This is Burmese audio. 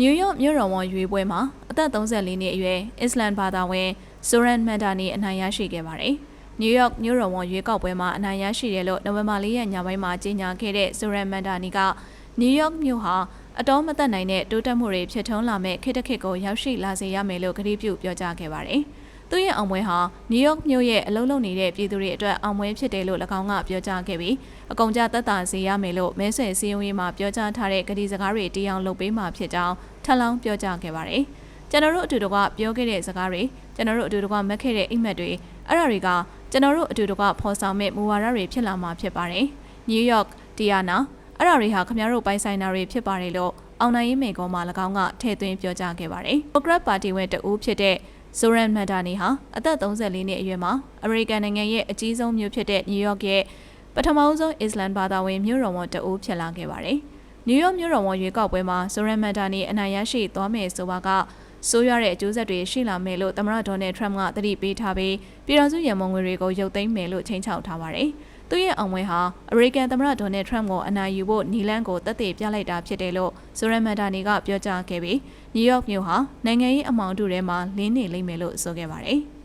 နယူးယောက်မြို့တော်ဝန်ရွေးပွဲမှာအသက်34နှစ်အရွယ်အစ္စလမ်ဘာသာဝင်ဆိုရန်မန်ဒါနီအနိုင်ရရှိခဲ့ပါတယ်။နယူးယောက်မြို့တော်ဝန်ရွေးကောက်ပွဲမှာအနိုင်ရရှိတယ်လို့နိုဝင်ဘာ၄ရက်ညပိုင်းမှာကြေညာခဲ့တဲ့ဆိုရန်မန်ဒါနီကနယူးယောက်မြို့ဟာအတော်မသက်နိုင်တဲ့တိုးတက်မှုတွေဖြစ်ထွန်းလာမဲ့ခေတ်တစ်ခေတ်ကိုရောက်ရှိလာစေရမယ်လို့ကတိပြုပြောကြားခဲ့ပါတယ်။ သူ့ရဲ့အောင်ပွဲဟာနယူးယောက်မြို့ရဲ့အလုံးလုံးနေတဲ့ပြည်သူတွေအတွက်အောင်ပွဲဖြစ်တယ်လို့၎င်းကပြောကြားခဲ့ပြီးအကုန်ကြသက်သာစေရမယ်လို့မဲဆွယ်စည်းရုံးရေးမှာပြောကြားထားတဲ့ကတိစကားတွေတရားလုပ်ပေးမှာဖြစ်ကြောင်းထပ်လောင်းပြောကြားခဲ့ပါတယ်။ကျွန်တော်တို့အတူတကွပြောခဲ့တဲ့စကားတွေကျွန်တော်တို့အတူတကွမက်ခဲ့တဲ့အိမ်မက်တွေအဲ့ဒါတွေကကျွန်တော်တို့အတူတကွဖော်ဆောင်မဲ့မူဝါဒတွေဖြစ်လာမှာဖြစ်ပါတယ်။နယူးယောက်တီယာနာအဲ့ဒါတွေဟာခင်ဗျားတို့ပိုင်ဆိုင်တာတွေဖြစ်ပါတယ်လို့အောင်နိုင်ရေးမိန်ကောမှာ၎င်းကထည့်သွင်းပြောကြားခဲ့ပါတယ်။ဒီမိုကရက်ပါတီဝင်တဦးဖြစ်တဲ့ ဇိုရန်မန်ဒါနီဟာအသက်34နှစ်အရွယ်မှာအမေရိကန်နိုင်ငံရဲ့အကြီးဆုံးမြို့ဖြစ်တဲ့နယူးယောက်ရဲ့ပထမဆုံးအစ္စလမ်ဘာသာဝင်မြို့တော်ဝန်တဦးဖြစ်လာခဲ့ပါတယ်။နယူးယောက်မြို့တော်ဝန်ရွေးကောက်ပွဲမှာဇိုရန်မန်ဒါနီအနိုင်ရရှိသွားမယ်ဆိုပါကဆိုးရတဲ့အကျိုးဆက်တွေရှိလာမယ်လို့သမ္မတဒေါ်နယ်ထရမ့်ကသတိပေးထားပြီးပြည်ထောင်စုရန်မုံငွေတွေကိုရုပ်သိမ်းမယ်လို့ချိန်ချောက်ထားပါတယ်။ သူ့ရဲ့အောင်ပွဲဟာအမေရိကန်သမ္မတဒေါ်နယ်ထရမ့်ကိုအနိုင်ယူဖို့နီလန်းကိုတက်သေးပြလိုက်တာဖြစ်တယ်လို့ဇိုရန်မန်ဒါနီကပြောကြားခဲ့ပြီးနယူးယောက်မြို့ဟာနိုင်ငံရေးအမောင်တုထဲမှာလင်းနေလိမ့်မယ်လို့ဆိုခဲ့ပါတယ်။